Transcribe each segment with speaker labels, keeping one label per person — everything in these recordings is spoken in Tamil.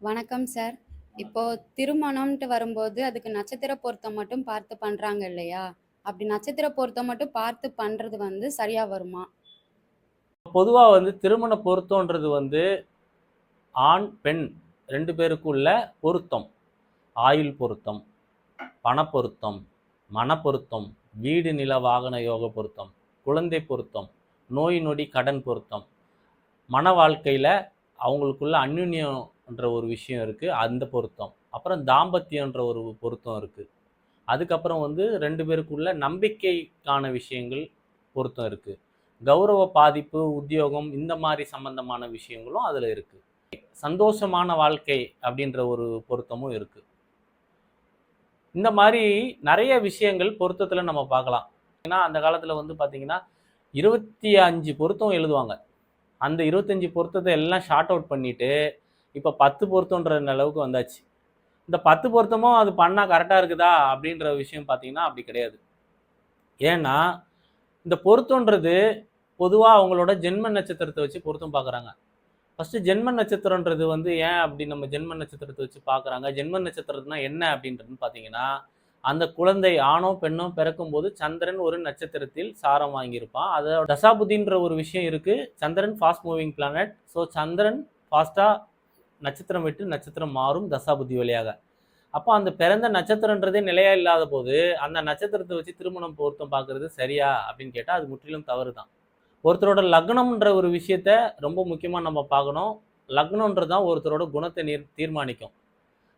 Speaker 1: வணக்கம் சார். இப்போ திருமணம்ன்ட்டு வரும்போது அதுக்கு நட்சத்திர பொருத்தம் மட்டும் பார்த்து பண்றாங்க இல்லையா? அப்படி நட்சத்திர பொருத்தம் மட்டும் பார்த்து பண்றது வந்து சரியா வருமா?
Speaker 2: பொதுவாக வந்து திருமண பொருத்தம்ன்றது வந்து ஆண் பெண் ரெண்டு பேருக்குள்ள பொருத்தம். ஆயுள் பொருத்தம் பணப்பொருத்தம் பொருத்தம் பொருத்தம் வீடு நில வாகன யோக பொருத்தம் குழந்தை பொருத்தம் நோய் நொடி கடன் பொருத்தம். மன வாழ்க்கையில் அவங்களுக்குள்ள என்ற ஒரு விஷயம் இருக்குது அந்த பொருத்தம். அப்புறம் தாம்பத்தியன்ற ஒரு பொருத்தம் இருக்குது அதுக்கப்புறம் வந்து ரெண்டு பேருக்குள்ள நம்பிக்கைக்கான விஷயங்கள் பொருத்தம் இருக்குது கௌரவ பாதிப்பு உத்தியோகம் இந்த மாதிரி சம்பந்தமான விஷயங்களும் அதில் இருக்குது சந்தோஷமான வாழ்க்கை அப்படின்ற ஒரு பொருத்தமும் இருக்குது இந்த மாதிரி நிறைய விஷயங்கள் பொருத்தத்தில் நம்ம பார்க்கலாம். ஏன்னா அந்த காலத்தில் வந்து பார்த்திங்கன்னா இருபத்தி அஞ்சு பொருத்தம் எழுதுவாங்க. அந்த இருபத்தஞ்சு பொருத்தத்தை எல்லாம் ஷார்ட் அவுட் பண்ணிவிட்டு இப்போ பத்து பொருத்தன்ற அளவுக்கு வந்தாச்சு. இந்த பத்து பொருத்தமும் அது பண்ணால் கரெக்டாக இருக்குதா? அப்படின்ற விஷயம் பார்த்தீங்கன்னா அப்படி கிடையாது. ஏன்னா இந்த பொருத்தன்றது பொதுவாக அவங்களோட ஜென்ம நட்சத்திரத்தை வச்சு பொருத்தம் பார்க்குறாங்க ஃபஸ்ட்டு ஜென்ம நட்சத்திரன்றது வந்து ஏன் அப்படி நம்ம ஜென்ம நட்சத்திரத்தை வச்சு பார்க்குறாங்க ஜென்ம நட்சத்திரத்துனா என்ன அப்படின்றதுன்னு பார்த்தீங்கன்னா அந்த குழந்தை ஆணோ பெண்ணோ பிறக்கும்போது சந்திரன் ஒரு நட்சத்திரத்தில் சாரம் வாங்கியிருப்பான். அதோட தசாபுதின்ற ஒரு விஷயம் இருக்குது சந்திரன் ஃபாஸ்ட் மூவிங் பிளானட் ஸோ சந்திரன் ஃபாஸ்ட்டாக நட்சத்திரம் விட்டு நட்சத்திரம் மாறும் தசாபுத்தி வழியாக. அப்போ அந்த பிறந்த நட்சத்திரன்றதே நிலையா இல்லாத போது அந்த நட்சத்திரத்தை வச்சு திருமணம் பொருத்தம் பார்க்கறது சரியா அப்படின்னு கேட்டால் அது முற்றிலும் தவறு தான் ஒருத்தரோட லக்னம்ன்ற ஒரு விஷயத்த ரொம்ப முக்கியமாக நம்ம பார்க்கணும். லக்னன்றது தான் ஒருத்தரோட குணத்தை நீர் தீர்மானிக்கும்.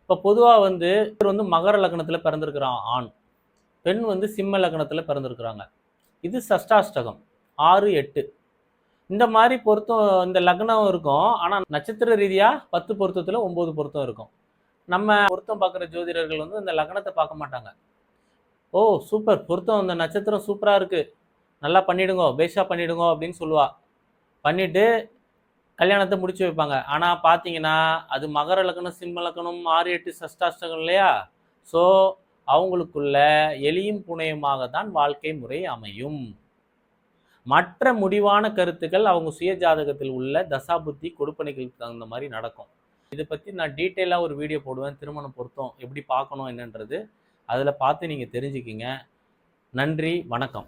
Speaker 2: இப்போ பொதுவாக வந்து இவர் வந்து மகர லக்னத்தில் பிறந்திருக்கிறான் ஆண். பெண் வந்து சிம்ம லக்னத்தில் பிறந்திருக்கிறாங்க. இது சஷ்டாஷ்டகம் ஆறு எட்டு. இந்த மாதிரி பொருத்தம் இந்த லக்னம் இருக்கும். ஆனால் நட்சத்திர ரீதியாக பத்து பொருத்தத்தில் ஒம்பது பொருத்தம் இருக்கும். நம்ம பொருத்தம் பார்க்குற ஜோதிடர்கள் வந்து இந்த லக்னத்தை பார்க்க மாட்டாங்க. Oh super. பொருத்தம் இந்த நட்சத்திரம் சூப்பராக இருக்குது நல்லா பண்ணிடுங்க பேஷாக பண்ணிடுங்க அப்படின்னு சொல்லுவா. பண்ணிவிட்டு கல்யாணத்தை முடிச்சு வைப்பாங்க. ஆனால் பார்த்தீங்கன்னா அது மகர லக்னம் சிம்ம லக்னம் ஆறு எட்டு சஷ்டாஷ்டகம் இல்லையா? ஸோ அவங்களுக்குள்ள எளியும் புனையுமாக தான் வாழ்க்கை முறை அமையும். மற்ற முடிவான கருத்துக்கள் அவங்க சுய ஜாதகத்தில் உள்ள தசாபுத்தி கொடுப்பனைகளுக்கு தகுந்த மாதிரி நடக்கும். இதை பற்றி நான் டீட்டெயிலாக ஒரு வீடியோ போடுவேன். திருமணம் பொருத்தம் எப்படி பார்க்கணும் என்னன்றது அதில் பார்த்து நீங்கள் தெரிஞ்சுக்கிங்க. நன்றி வணக்கம்.